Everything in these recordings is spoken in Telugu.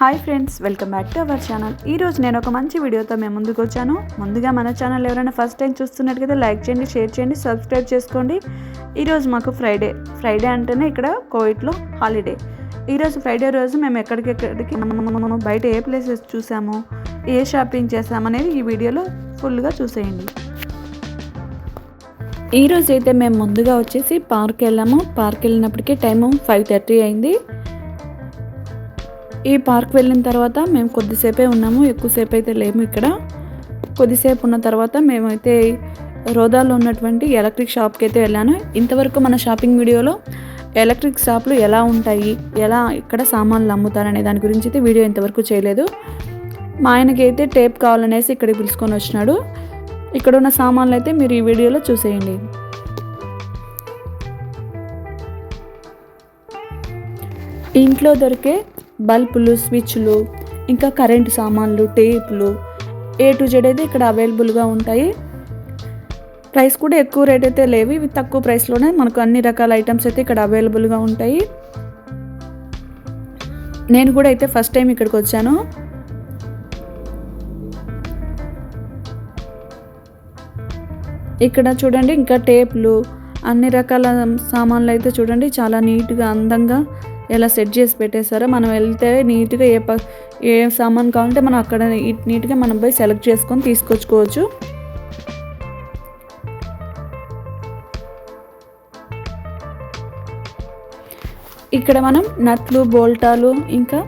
Hi friends welcome back to our channel. ఈరోజు నేను ఒక మంచి వీడియోతో మేము ముందుకు వచ్చాను. ముందుగా మన ఛానల్ ఎవరైనా ఫస్ట్ టైం చూస్తున్నట్టుగా లైక్ చేయండి షేర్ చేయండి సబ్స్క్రైబ్ చేసుకోండి. ఈరోజు మాకు ఫ్రైడే. ఫ్రైడే అంటేనే ఇక్కడ కోవిడ్లో హాలిడే. ఈరోజు ఫ్రైడే రోజు మేము ఎక్కడికెక్కడికి బయట ఏ ప్లేసెస్ చూసాము ఏ షాపింగ్ చేసామనేది ఈ వీడియోలో ఫుల్గా చూసేయండి ఈరోజు అయితే మేము ముందుగా వచ్చేసి పార్క్ వెళ్ళాము పార్క్ వెళ్ళినప్పటికీ టైము ఫైవ్ థర్టీ అయింది ఈ పార్క్ వెళ్ళిన తర్వాత మేము కొద్దిసేపే ఉన్నాము ఎక్కువసేపు అయితే లేము ఇక్కడ. కొద్దిసేపు ఉన్న తర్వాత మేమైతే రోదాలో ఉన్నటువంటి ఎలక్ట్రిక్ షాప్కి అయితే వెళ్ళాను. ఇంతవరకు మన షాపింగ్ వీడియోలో ఎలక్ట్రిక్ షాప్లు ఎలా ఉంటాయి ఎలా ఇక్కడ సామాన్లు అమ్ముతారనే దాని గురించి అయితే వీడియో ఇంతవరకు చేయలేదు. మా ఆయనకి అయితే టేప్ కావాలనేసి ఇక్కడికి పిలుచుకొని వచ్చినాడు. ఇక్కడ ఉన్న సామాన్లు అయితే మీరు ఈ వీడియోలో చూసేయండి. ఇంట్లో దొరికే బల్బులు స్విచ్లు ఇంకా కరెంటు సామాన్లు టేపులు ఏ టు జెడ్ అయితే ఇక్కడ అవైలబుల్గా ఉంటాయి. ప్రైస్ కూడా ఎక్కువ రేట్ అయితే లేవు. ఇవి తక్కువ ప్రైస్లోనే మనకు అన్ని రకాల ఐటమ్స్ అయితే ఇక్కడ అవైలబుల్గా ఉంటాయి. నేను కూడా అయితే ఫస్ట్ టైం ఇక్కడికి వచ్చాను. ఇక్కడ చూడండి ఇంకా టేపులు అన్ని రకాల సామాన్లు అయితే చూడండి. చాలా నీట్గా అందంగా ఎలా సెట్ చేసి పెట్టేశారో మనం వెళ్తే నీట్గా ఏ ప ఏ సామాన్ కావాలంటే మనం అక్కడ నీట్గా మనం పోయి సెలెక్ట్ చేసుకొని తీసుకొచ్చుకోవచ్చు. ఇక్కడ మనం నట్లు బోల్టాలు ఇంకా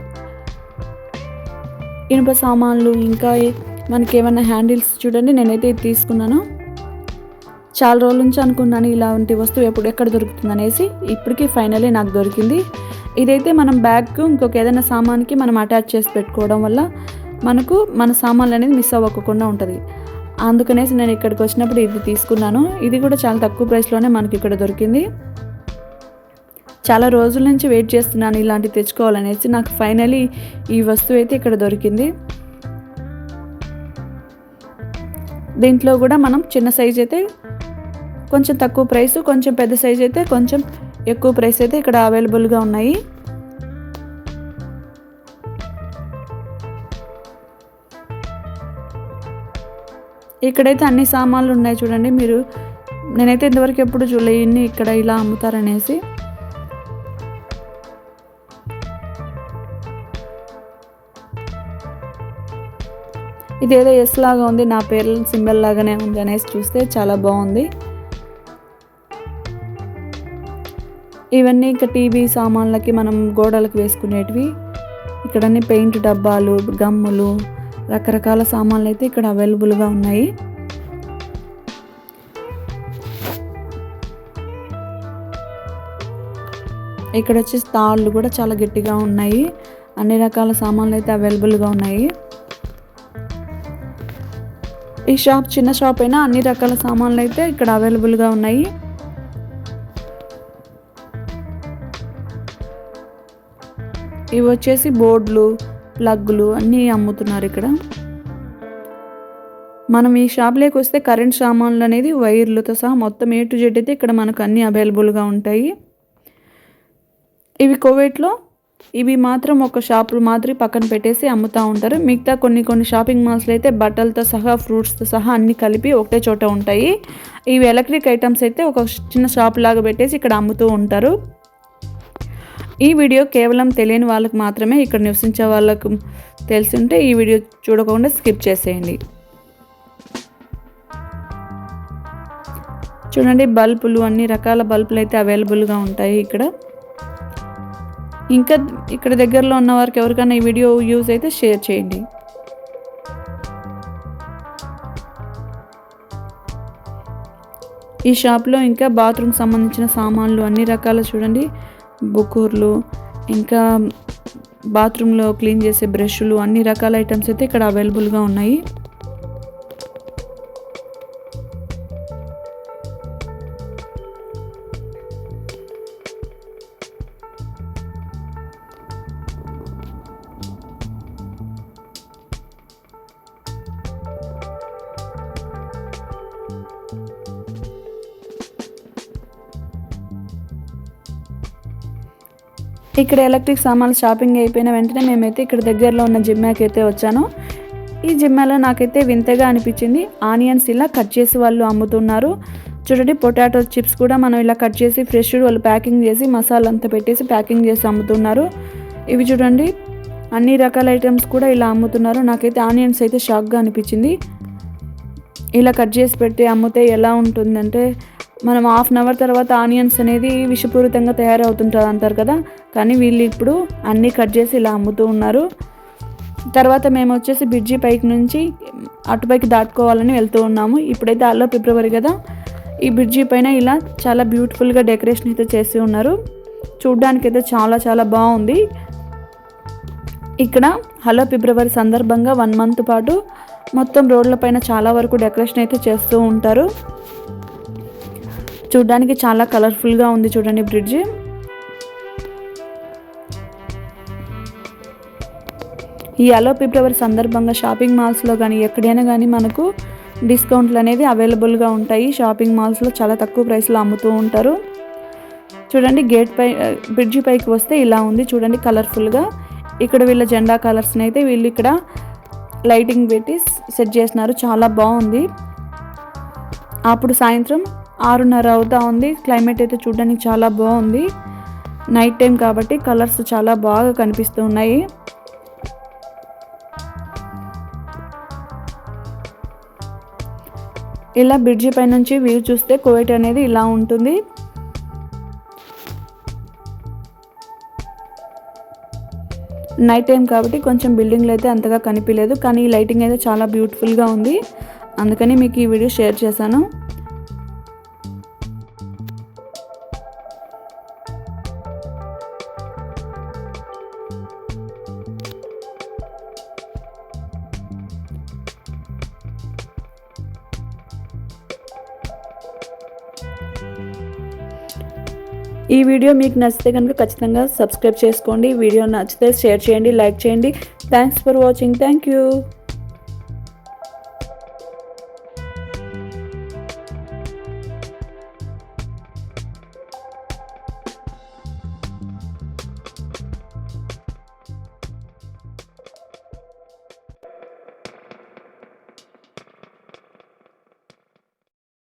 ఇనుప సామాన్లు ఇంకా మనకి ఏమైనా హ్యాండిల్స్ చూడండి నేనైతే ఇది తీసుకున్నాను. చాలా రోజుల నుంచి అనుకున్నాను ఇలాంటి వస్తువు ఎప్పుడు ఎక్కడ దొరుకుతుంది అనేసి. ఇప్పటికీ ఫైనలీ నాకు దొరికింది. ఇదైతే మనం బ్యాగ్ ఇంకొక ఏదైనా సామాన్కి మనం అటాచ్ చేసి పెట్టుకోవడం వల్ల మనకు మన సామాన్లు అనేది మిస్ అవ్వకుండా ఉంటుంది. అందుకనేసి నేను ఇక్కడికి వచ్చినప్పుడు ఇది తీసుకున్నాను. ఇది కూడా చాలా తక్కువ ప్రైస్లోనే మనకి ఇక్కడ దొరికింది. చాలా రోజుల నుంచి వెయిట్ చేస్తున్నాను ఇలాంటివి తెచ్చుకోవాలనేసి. నాకు ఫైనలీ ఈ వస్తువు అయితే ఇక్కడ దొరికింది. దీంట్లో కూడా మనం చిన్న సైజ్ అయితే కొంచెం తక్కువ ప్రైస్ కొంచెం పెద్ద సైజ్ అయితే కొంచెం ఎక్కువ ప్రైస్ అయితే ఇక్కడ అవైలబుల్గా ఉన్నాయి. ఇక్కడైతే అన్ని సామాన్లు ఉన్నాయి చూడండి మీరు. నేనైతే ఇంతవరకు ఎప్పుడు చూడలేని ఇక్కడ ఇలా అమ్ముతారనేసి. ఇదేదో ఎస్ లాగా ఉంది నా పేరు సింబల్ లాగానే ఉంది అనేసి చూస్తే చాలా బాగుంది. ఇవన్నీ ఇంకా టీవీ సామాన్లకి మనం గోడలకు వేసుకునేటివి. ఇక్కడన్నీ పెయింట్ డబ్బాలు గమ్ములు రకరకాల సామాన్లు అయితే ఇక్కడ అవైలబుల్గా ఉన్నాయి. ఇక్కడ వచ్చేసి తాళ్ళు కూడా చాలా గట్టిగా ఉన్నాయి. అన్ని రకాల సామాన్లు అయితే అవైలబుల్గా ఉన్నాయి. ఈ షాప్ చిన్న షాప్ అయినా అన్ని రకాల సామాన్లు అయితే ఇక్కడ అవైలబుల్గా ఉన్నాయి. ఇవి వచ్చేసి బోర్డులు ప్లగ్లు అన్నీ అమ్ముతున్నారు ఇక్కడ. మనం ఈ షాప్లోకి వస్తే కరెంట్ సామాన్లు అనేది వైర్లతో సహా మొత్తం ఏ టు జెడ్ అయితే ఇక్కడ మనకు అన్నీ అవైలబుల్గా ఉంటాయి. ఇవి కోవేట్లో ఇవి మాత్రం ఒక షాపులు మాత్రం పక్కన పెట్టేసి అమ్ముతూ ఉంటారు. మిగతా కొన్ని కొన్ని షాపింగ్ మాల్స్లో అయితే బట్టలతో సహా ఫ్రూట్స్తో సహా అన్ని కలిపి ఒకటే చోట ఉంటాయి. ఇవి ఎలక్ట్రిక్ ఐటమ్స్ అయితే ఒక చిన్న షాప్ లాగా పెట్టేసి ఇక్కడ అమ్ముతూ ఉంటారు. ఈ వీడియో కేవలం తెలియని వాళ్ళకు మాత్రమే ఇక్కడ నివసించే వాళ్ళకు తెలిసి ఉంటే ఈ వీడియో చూడకుండా స్కిప్ చేసేయండి. చూడండి బల్బులు అన్ని రకాల బల్బులు అయితే అవైలబుల్గా ఉంటాయి ఇక్కడ. ఇంకా ఇక్కడ దగ్గరలో ఉన్న వారికి ఎవరికైనా ఈ వీడియో యూజ్ అయితే షేర్ చేయండి. ఈ షాప్లో ఇంకా బాత్రూమ్ సంబంధించిన సామాన్లు అన్ని రకాల చూడండి. బుకూర్లు ఇంకా బాత్రూంలో క్లీన్ చేసే బ్రష్లు అన్ని రకాల ఐటమ్స్ అయితే ఇక్కడ అవైలబుల్గా ఉన్నాయి. ఇక్కడ ఎలక్ట్రిక్ సామాన్లు షాపింగ్ అయిపోయిన వెంటనే మేమైతే ఇక్కడ దగ్గరలో ఉన్న జిమ్మాకి అయితే వచ్చాను. ఈ జిమ్మాలో నాకైతే వింతగా అనిపించింది. ఆనియన్స్ ఇలా కట్ చేసి వాళ్ళు అమ్ముతున్నారు. చూడండి పొటాటో చిప్స్ కూడా మనం ఇలా కట్ చేసి ఫ్రెష్ వాళ్ళు ప్యాకింగ్ చేసి మసాలా అంతా పెట్టేసి ప్యాకింగ్ చేసి అమ్ముతున్నారు. ఇవి చూడండి అన్ని రకాల ఐటమ్స్ కూడా ఇలా అమ్ముతున్నారు. నాకైతే ఆనియన్స్ అయితే షాక్గా అనిపించింది. ఇలా కట్ చేసి పెట్టి అమ్మితే ఎలా ఉంటుందంటే మనం హాఫ్ అన్ అవర్ తర్వాత ఆనియన్స్ అనేది విషపూరితంగా తయారవుతుంటుంది అంటారు కదా కానీ వీళ్ళు ఇప్పుడు అన్నీ కట్ చేసి ఇలా అమ్ముతూ ఉన్నారు. తర్వాత మేము వచ్చేసి బ్రిడ్జి పైకి నుంచి అటుపైకి దాటుకోవాలని వెళ్తూ ఉన్నాము. ఇప్పుడైతే అల్లో ఫిబ్రవరి కదా. ఈ బ్రిడ్జి పైన ఇలా చాలా బ్యూటిఫుల్గా డెకరేషన్ అయితే చేసి ఉన్నారు. చూడ్డానికి అయితే చాలా చాలా బాగుంది. ఇక్కడ హలో ఫిబ్రవరి సందర్భంగా వన్ మంత్ పాటు మొత్తం రోడ్ల పైన చాలా వరకు డెకరేషన్ అయితే చేస్తూ ఉంటారు. చూడ్డానికి చాలా కలర్ఫుల్గా ఉంది చూడండి బ్రిడ్జి. ఈ అలో ఫిబ్రవరి సందర్భంగా షాపింగ్ మాల్స్లో కానీ ఎక్కడైనా కానీ మనకు డిస్కౌంట్లు అనేవి అవైలబుల్గా ఉంటాయి. షాపింగ్ మాల్స్లో చాలా తక్కువ ప్రైస్లో అమ్ముతూ ఉంటారు. చూడండి గేట్ పై బ్రిడ్జి పైకి వస్తే ఇలా ఉంది. చూడండి కలర్ఫుల్గా ఇక్కడ వీళ్ళ జెండా కలర్స్ని అయితే వీళ్ళు ఇక్కడ లైటింగ్ పెట్టి సెట్ చేసినారు చాలా బాగుంది. అప్పుడు సాయంత్రం ఆరున్నర అవుతా ఉంది. క్లైమేట్ అయితే చూడడానికి చాలా బాగుంది. నైట్ టైం కాబట్టి కలర్స్ చాలా బాగా కనిపిస్తూ ఉన్నాయి. ఇలా బ్రిడ్జి పై నుంచి వ్యూ చూస్తే కోవిట్ అనేది ఇలా ఉంటుంది. నైట్ టైం కాబట్టి కొంచెం బిల్డింగ్లు అయితే అంతగా కనిపించలేదు కానీ ఈ లైటింగ్ అయితే చాలా బ్యూటిఫుల్గా ఉంది. అందుకని మీకు ఈ వీడియో షేర్ చేశాను. ఈ వీడియో మీకు నచ్చితే కనుక ఖచ్చితంగా సబ్స్క్రైబ్ చేసుకోండి. వీడియో నచ్చితే షేర్ చేయండి లైక్ చేయండి. Thanks for watching thank you